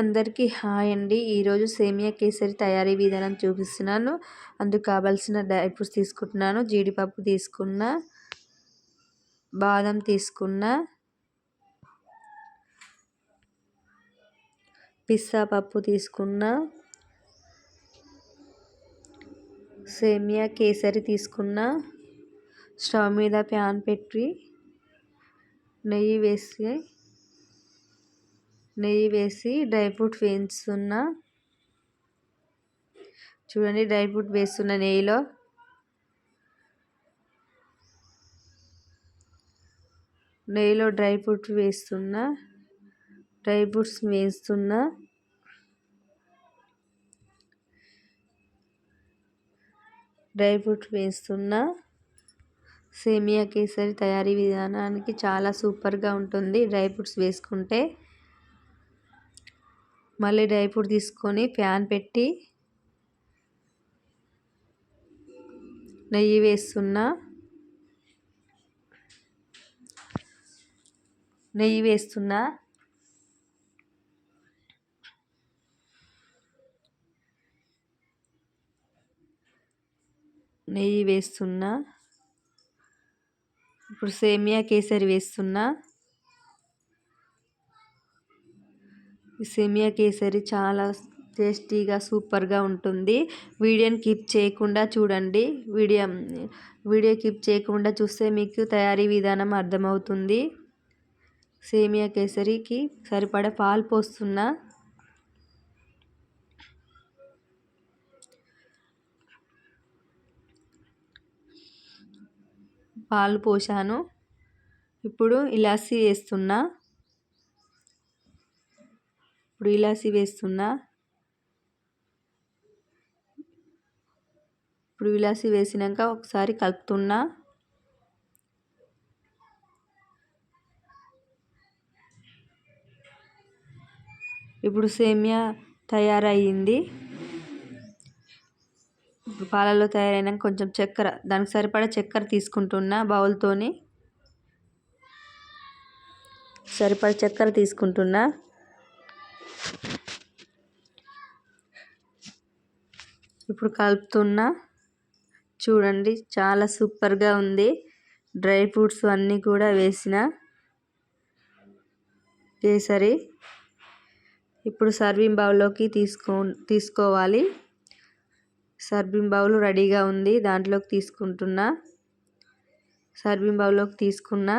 అందరికీ హాయ్ అండి. ఈరోజు సేమియా కేసరి తయారీ విధానం చూపిస్తున్నాను. అందుకు కావాల్సిన డ్రై ఫ్రూట్స్ తీసుకుంటున్నాను. జీడిపప్పు తీసుకున్న బాదం తీసుకున్న పిస్తా పప్పు తీసుకున్న సేమియా కేసరి తీసుకున్న స్టవ్ మీద ప్యాన్ పెట్టి నెయ్యి వేసి నెయ్యి వేసి డ్రై ఫ్రూట్ వేస్తున్నా. చూడండి డ్రై ఫ్రూట్ వేస్తున్న నెయ్యిలో. నెయ్యిలో డ్రై ఫ్రూట్ వేస్తున్నా. డ్రై ఫ్రూట్స్ వేస్తున్నా. డ్రై ఫ్రూట్ వేస్తున్నా. సేమియా కేసరి తయారీ విధానానికి చాలా సూపర్గా ఉంటుంది డ్రై ఫ్రూట్స్ వేసుకుంటే. మళ్ళీ డ్రై ఫ్రూట్ తీసుకొని ప్యాన్ పెట్టి నెయ్యి వేస్తున్నా. నెయ్యి వేస్తున్నా. నెయ్యి వేస్తున్నా. ఇప్పుడు సేమియా కేసరి వేస్తున్నా. ఈ సేమియా కేసరి చాలా టేస్టీగా సూపర్గా ఉంటుంది. వీడియోని కీప్ చేయకుండా చూడండి. వీడియో వీడియో కీప్ చేయకుండా చూస్తే మీకు తయారీ విధానం అర్థమవుతుంది. సేమియా కేసరికి సరిపడ పాలు పోస్తున్నా పాలు పోసాను ఇప్పుడు ఇలాచి వేస్తున్నా. ఇప్పుడు ఇలాచి వేస్తున్నా. ఇప్పుడు ఇలాచి వేసినాక ఒకసారి కలుపుతున్నా. ఇప్పుడు సేమియా తయారయ్యింది. ఇప్పుడు పాలలో తయారైనాక కొంచెం చక్కెర దానికి సరిపడా చక్కెర తీసుకుంటున్నా బౌల్తోని. సరిపడా చక్కెర తీసుకుంటున్నా. ఇప్పుడు కలుపుతున్నా. చూడండి చాలా సూపర్గా ఉంది. డ్రై ఫ్రూట్స్ అన్నీ కూడా వేసిన. కేసరి ఇప్పుడు సర్వింగ్ బౌల్లోకి తీసుకో తీసుకోవాలి. సర్వింగ్ బౌల్ రెడీగా ఉంది దాంట్లోకి తీసుకుంటున్నా. సర్వింగ్ బౌల్లోకి తీసుకున్నా.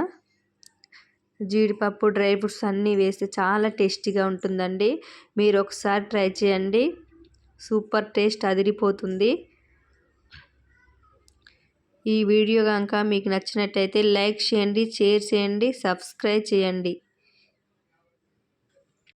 జీడిపప్పు డ్రై ఫ్రూట్స్ అన్నీ వేస్తే చాలా టేస్టీగా ఉంటుందండి. మీరు ఒకసారి ట్రై చేయండి. సూపర్ టేస్ట్ అదిరిపోతుంది. ఈ వీడియో కనుక మీకు నచ్చినట్టయితే లైక్ చేయండి షేర్ చేయండి సబ్స్క్రైబ్ చేయండి.